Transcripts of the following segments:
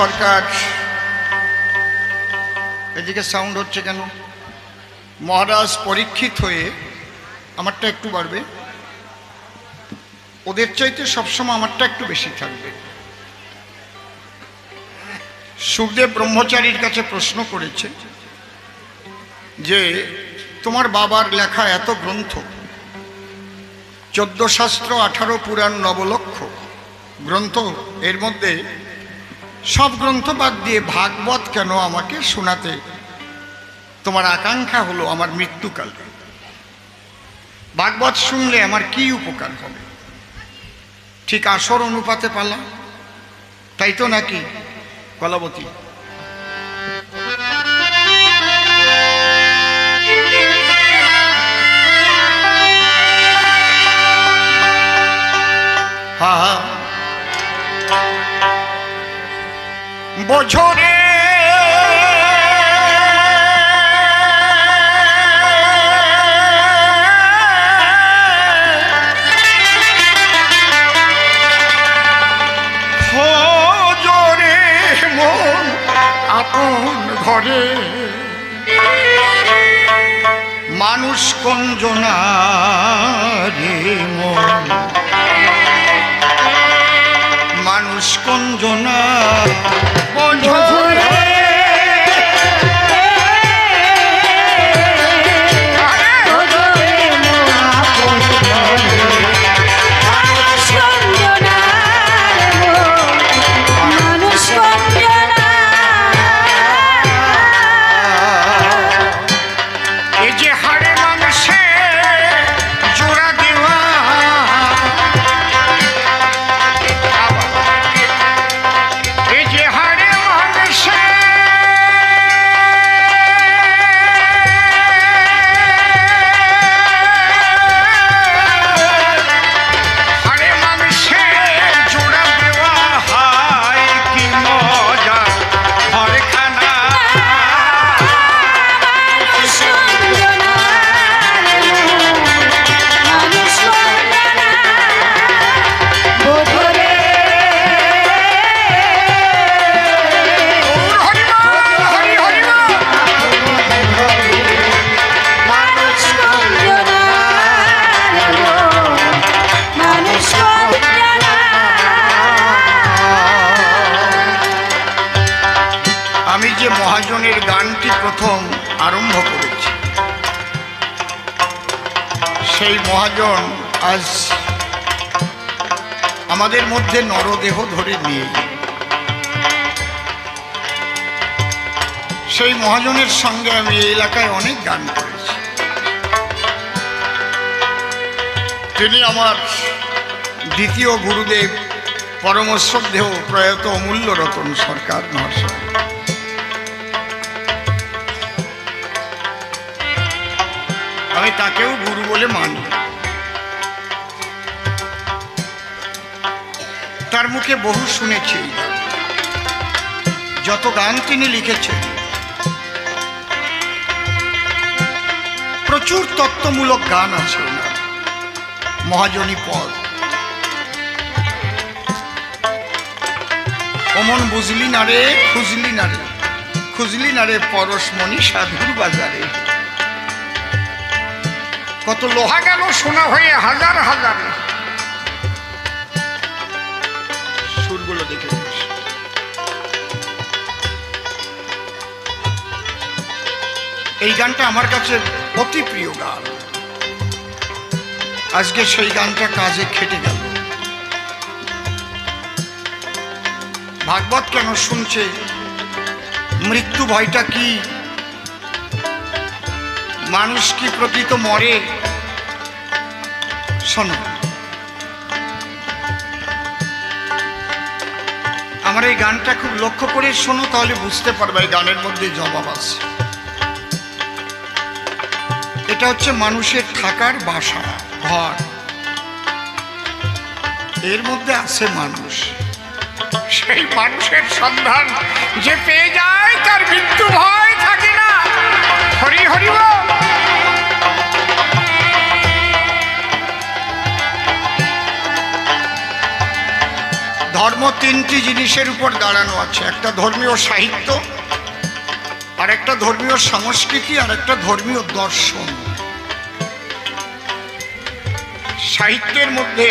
সরকার। এদিকে সাউন্ড হচ্ছে কেন? মহারাজ পরীক্ষিত হয়ে আমারটা একটু বাড়বে। ওদের চাইতে সবসময় আমারটা একটু বেশি থাকবে। সুখদেব ব্রহ্মচারীর কাছে প্রশ্ন করেছে যে, তোমার বাবার লেখা এত গ্রন্থ চোদ্দ শাস্ত্র আঠারো পুরাণ নবলক্ষ, গ্রন্থ এর মধ্যে সব গ্রন্থ বাদ দিয়ে ভাগবত কেন আমাকে শোনাতে? তোমার আকাঙ্ক্ষা হলো আমার মৃত্যুকালে। ভাগবত শুনলে আমার কি উপকার হবে? ঠিক আসর অনুপাতে পালা? তাই তো নাকি, কলাবতী? হা হা। বছরে মন ঘরে। মানুষ কঞ্জনা রে মন। মানুষ কঞ্জনা John. মহাজন, আজ আমাদের মধ্যে নরদেহ ধরে নিয়ে সেই মহাজনের সঙ্গে আমি এই এলাকায় অনেক গান করেছি। তিনি আমার দ্বিতীয় গুরুদেব পরমশ্রদ্ধেয় প্রয়াত অমূল্য রতন সরকার মহাশয়। আমি তাকেও গুরু বলে মানি। তার মুখে বহু শুনেছি। যত গান তিনি লিখেছেন, প্রচুর তত্ত্বমূলক গান আছে মহাজনী পদ। অমন বুঝলি না রে, খুঁজলি না রে, খুঁজলি না রে পরশমণি সাধুর বাজারে। কত লোহা গেল সোনা হয়ে হাজার হাজার। সুরগুলো দেখে এই গানটা আমার কাছে অতি প্রিয় গান। আজকে সেই গানটা কাজে খেটে গেল। ভাগবত কেন শুনছে? মৃত্যু ভয়টা কি মানুষ কি প্রকৃত মরে? শোনো। আমার এই গানটা খুব লক্ষ্য করে শোনো, তাহলে বুঝতে পারবে এই গানের মধ্যে জবাব আছে। এটা হচ্ছে মানুষের থাকার বাসা, ঘর। এর মধ্যে আছে মানুষ। সেই মানুষের সন্ধান যে পেয়ে যায় তার মৃত্যু ভয়। ধর্ম তিনটি জিনিসের উপর দাঁড়ানো আছে। একটা ধর্মীয় সাহিত্য আর একটা ধর্মীয় সংস্কৃতি আর একটা ধর্মীয় দর্শন। সাহিত্যের মধ্যে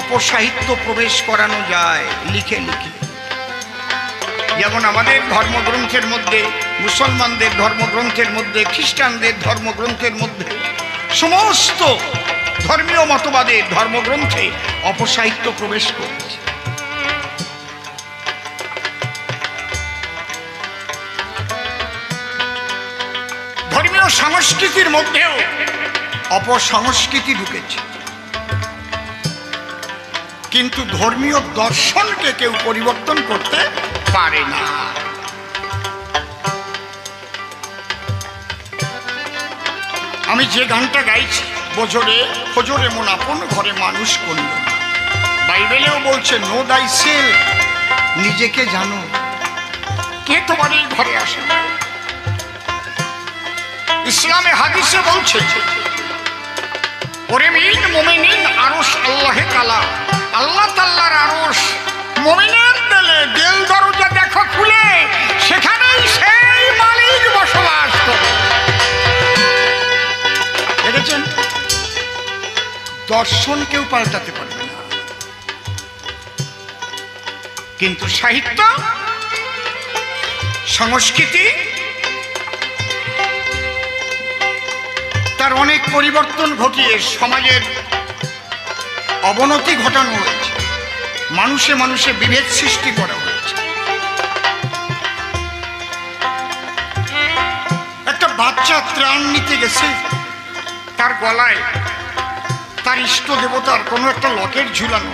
অপসাহিত্য প্রবেশ করানো যায়, লিখে লিখে। যেমন আমাদের ধর্মগ্রন্থের মধ্যে, মুসলমানদের ধর্মগ্রন্থের মধ্যে, খ্রিস্টানদের ধর্মগ্রন্থের মধ্যে সমস্ত ধর্মীয় মতবাদের ধর্মগ্রন্থে অপসাহিত্য প্রবেশ করেছে। ধর্মীয় সংস্কৃতির মধ্যেও অপসংস্কৃতি ঢুকেছে। কিন্তু ধর্মীয় দর্শনকে কেউ পরিবর্তন করতে পারে না। আমি যে গানটা গাইছি, বজরে খোজরে মন আপন ঘরে মানুষ করল বাইবেলেও বলছে নো দাই সেল নিজেকে জানো। কে তোমার এই ঘরে আসে ইসলামে হাদিসে বলছে, ওরে মিন, মোমিনিন, আরশ আল্লাহে কালা আল্লাহ তাল্লার আরশ মোমিনের দিলে দিল দরজা দেখো খুলে সেখানেই সেই মালিক বসবাস দেখেছেন? দর্শন কেউ পাল্টাতে পারবে না। কিন্তু সাহিত্য, সংস্কৃতি, তার অনেক পরিবর্তন ঘটিয়ে সমাজের অবনতি ঘটানো হয়েছে। মানুষে মানুষে বিভেদ সৃষ্টি করা বাচ্চা ত্রাণ নিতে গেছে। তার গলায়, তার ইষ্ট দেবতার কোনো একটা লকেট ঝুলানো।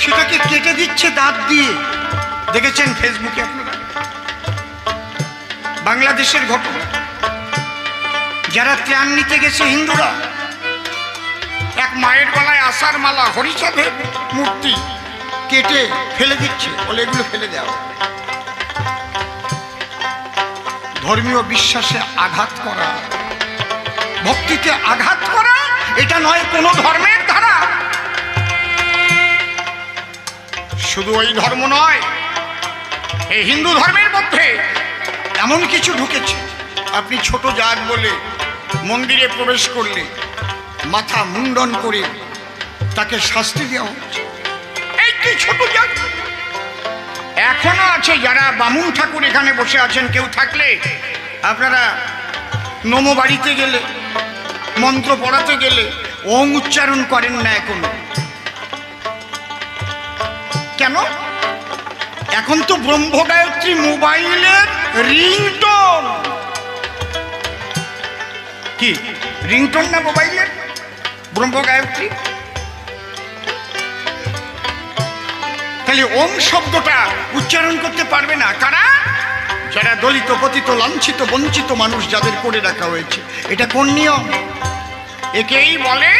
সেটাকে কেটে দিচ্ছে দাঁত দিয়ে। দেখেছেন ফেসবুকে আপনারা? বাংলাদেশের ঘটনা। যারা ত্রাণ নিতে গেছে হিন্দুরা, এক মায়ের গলায় আসার মালা হরিচাঁদের মূর্তি কেটে ফেলে দিচ্ছে। বলে এগুলো ফেলে দেওয়া। ধর্মীয় বিশ্বাসে আঘাত করা ভক্তিতে আঘাত করা, এটা নয়, কোনো ধর্মের ধারা। শুধু ওই ধর্ম নয়, এই হিন্দু ধর্মের মধ্যে এমন কিছু ঢুকেছে। আপনি ছোট জাত বলে মন্দিরে প্রবেশ করলে, মাথা মুন্ডন করে তাকে শাস্তি দেওয়া হচ্ছে। এই কি ছোট জাত? এখনও আছে যারা বামুন ঠাকুর এখানে বসে আছেন, কেউ থাকলে আপনারা নম বাড়িতে গেলে, মন্ত্র পড়াতে গেলে ওং উচ্চারণ করেন না এখন। কেন? এখন তো ব্রহ্মগায়ত্রী মোবাইলের রিংটোন। কি? রিংটোন না মোবাইলের? ব্রহ্মগায়ত্রী তাহলে ওম শব্দটা উচ্চারণ করতে পারবে না। কারা? যারা দলিত, পতিত, লাঞ্ছিত, বঞ্চিত মানুষ যাদের করে রাখা হয়েছে। এটা কোন নিয়ম? একেই বলে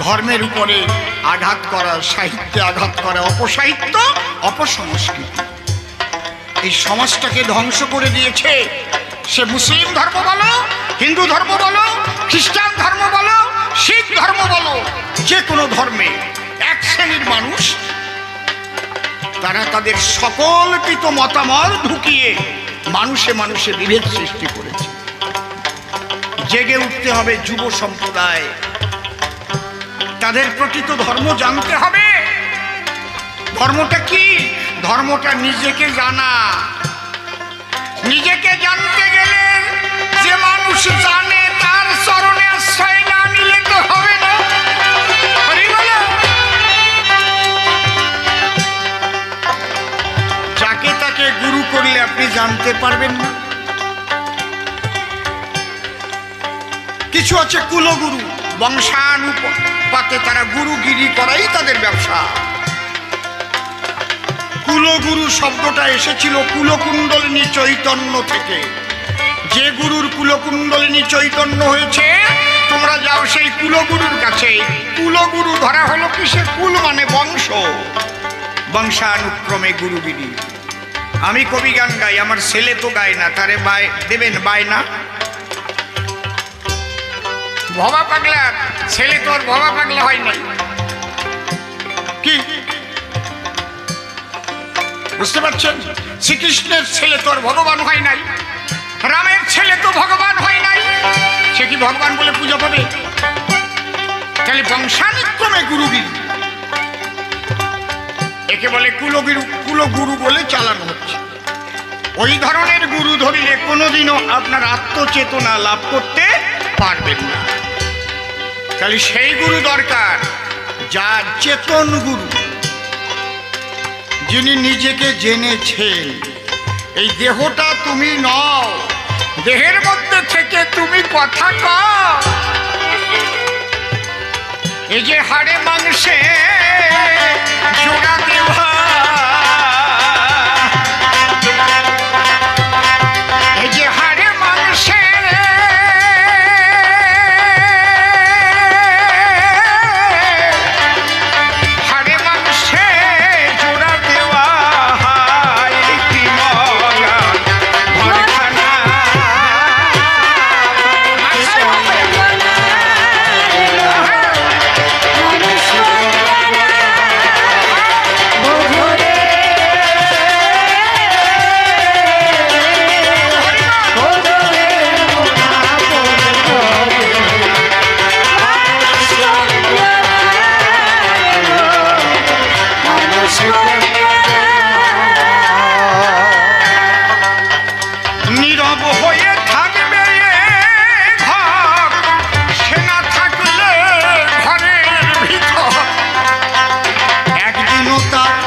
ধর্মের উপরে আঘাত করা, সাহিত্যে আঘাত করা, অপসাহিত্য, অপসংস্কৃতি। এই সমাজটাকে ধ্বংস করে দিয়েছে সে মুসলিম ধর্ম বলো, হিন্দু ধর্ম বলো, খ্রিস্টান ধর্ম বলো, শিখ ধর্ম বলো, যে কোনো ধর্মে। এক শ্রেণির মানুষ, তারা তাদের সকলকৃত মতামত ঢুকিয়ে মানুষে মানুষে বিভেদ সৃষ্টি করেছে। জেগে উঠতে হবে যুব সম্প্রদায়। তাদের প্রকৃত ধর্ম জানতে হবে। ধর্মটা কি? ধর্মটা নিজেকে জানা। নিজেকে জানতে গেলে যে মানুষ জানে তার চরণে জানতে পারবেন না। কিছু আছে কুলগুরু, বংশানুপাতে তারা গুরুগিরি করাই তাদের ব্যবসা। কুলগুরু শব্দটা এসেছিল কুলকুণ্ডলিনী চৈতন্য থেকে। যে গুরুর কুলকুণ্ডলিনী চৈতন্য হয়েছে, তোমরা যাও সেই কুলগুরুর কাছে। কুলগুরু ধরা হলো কিসে? কুল মানে বংশ। বংশানুক্রমে গুরুগিরি। আমি কবি গান গাই, আমার ছেলে তো গায় না, তারে বাই, দেবেন বায় না। ভবা পাগলা, ছেলে তোর ভবা পাগলা হয় নাই। কি? বুঝতে পারছেন? শ্রীকৃষ্ণের ছেলে তোর ভগবান হয় নাই। রামের ছেলে তো ভগবান হয় নাই। সে কি ভগবান বলে পুজো পাবে? তাহলে বংশানুক্রমে গুরুগিরি একে বলে কুলগুরু কুলগুরু বলে চালানো। ওই ধরনের গুরু ধরিলে কোনোদিনও আপনার আত্মচেতনা লাভ করতে পারবেন না। তাহলে সেই গুরু দরকার, যার চেতন গুরু, যিনি নিজেকে জেনেছেন। এই দেহটা তুমি নও, দেহের মধ্যে থেকে তুমি কথা কও। এই যে হাড়ে মাংসে জোড়া দেওয়া nota.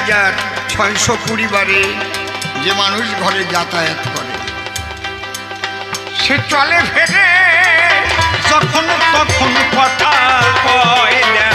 হাজার ছয়শো কুড়ি বারে যে মানুষ ঘরে যাতায়াত করে। সে চলে ফেরে, যখন তখন কথা কয় না।